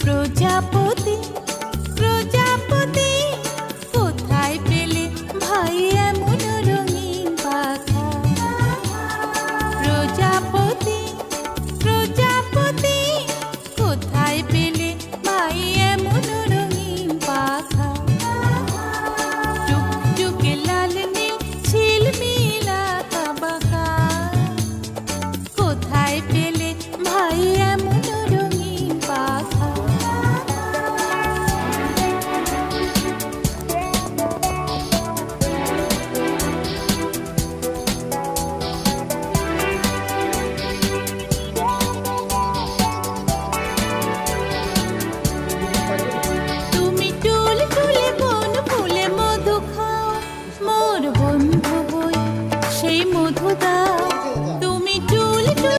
প্রজাপতি 아!